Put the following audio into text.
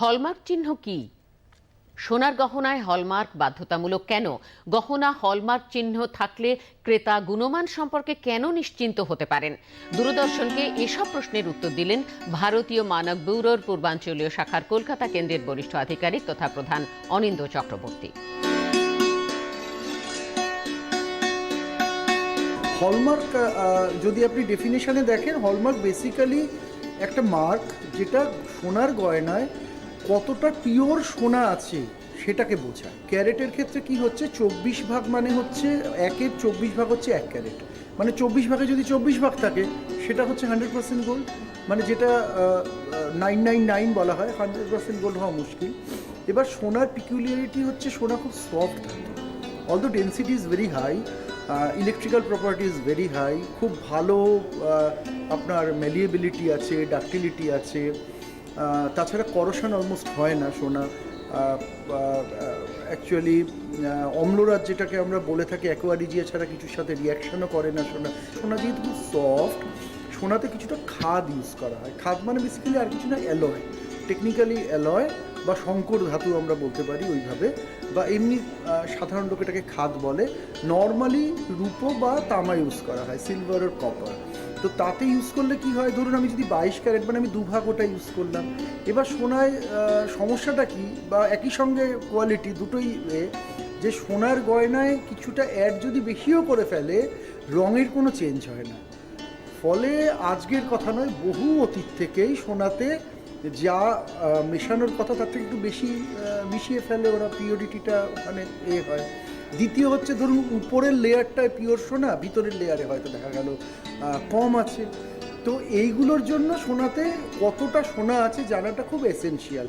Hallmark চিহ্ন কি? সোনার গহনায় হলমার্ক বাধ্যতামূলক কেন? গহনা, হলমার্ক চিহ্ন থাকলে ক্রেতা গুণমান সম্পর্কে কেন নিশ্চিন্ত হতে পারেন? দূরদর্শনকে এসব প্রশ্নের উত্তর দিলেন ভারতীয় মানক ব্যুরোর পূর্বাঞ্চলীয় শাখার কলকাতা কেন্দ্রের বরিষ্ঠ আধিকারিক তথা প্রধান অনিন্দ চক্রবর্তী। হলমার্ক যদি আপনি ডেফিনেশনে দেখেন, হলমার্ক বেসিক্যালি একটা মার্ক যেটা সোনার গয়নায় কতটা পিওর সোনা আছে সেটাকে বোঝায়। ক্যারেটের ক্ষেত্রে কি হচ্ছে? চব্বিশ ভাগ মানে হচ্ছে একের চব্বিশ ভাগ হচ্ছে এক ক্যারেট। মানে চব্বিশ ভাগে যদি চব্বিশ ভাগ থাকে, সেটা হচ্ছে হান্ড্রেড পার্সেন্ট গোল্ড। মানে যেটা নাইন নাইন নাইন বলা হয়, হান্ড্রেড পার্সেন্ট গোল্ড হওয়া মুশকিল। এবার সোনার পিকুলিয়ারিটি হচ্ছে সোনা খুব সফট থাকে। Although density is very high electrical property is very high খুব ভালো আপনার ম্যালিয়েবিলিটি আছে ডাক্টিলিটি আছে। তাছাড়া করসান অলমোস্ট হয় না, সোনা। অ্যাকচুয়ালি অম্লরাজ যেটাকে আমরা বলে থাকি অ্যাকোয়ারিজিয়া ছাড়া কিছুর সাথে রিয়াকশনও করে না সোনা। সোনা, যেহেতু সফট সোনাতে কিছুটা খাদ ইউজ করা হয়। খাদ মানে বেসিক্যালি আর কিছু না অ্যালয় টেকনিক্যালি অ্যালয় বা শঙ্কর ধাতু আমরা বলতে পারি ওইভাবে, বা এমনি সাধারণ লোক এটাকে খাদ বলে। নর্মালি রূপো বা তামা ইউজ করা হয় সিলভার আর কপার তো তাতে ইউজ করলে কি হয়? ধরুন আমি যদি বাইশ ক্যারেট মানে আমি দুভাগ ওটা ইউজ করলাম। এবার সোনায় সমস্যাটা কি? বা একই সঙ্গে কোয়ালিটি দুটোই যে সোনার গয়নায় কিছুটা অ্যাড যদি বেশিও করে ফেলে, রঙের কোনো চেঞ্জ হয় না। ফলে আজকের কথা নয়, বহু অতীত থেকেই সোনাতে যা মেশানোর কথা তার থেকে একটু বেশি মিশিয়ে ফেলে ওরা পিওরিটিটা ওখানে এ হয়। দ্বিতীয় হচ্ছে ধরুন, উপরের লেয়ারটায় পিওর সোনা, ভিতরের লেয়ারে হয়তো দেখা গেল কম আছে। তো এইগুলোর জন্য সোনাতে কতটা সোনা আছে জানাটা খুব এসেনশিয়াল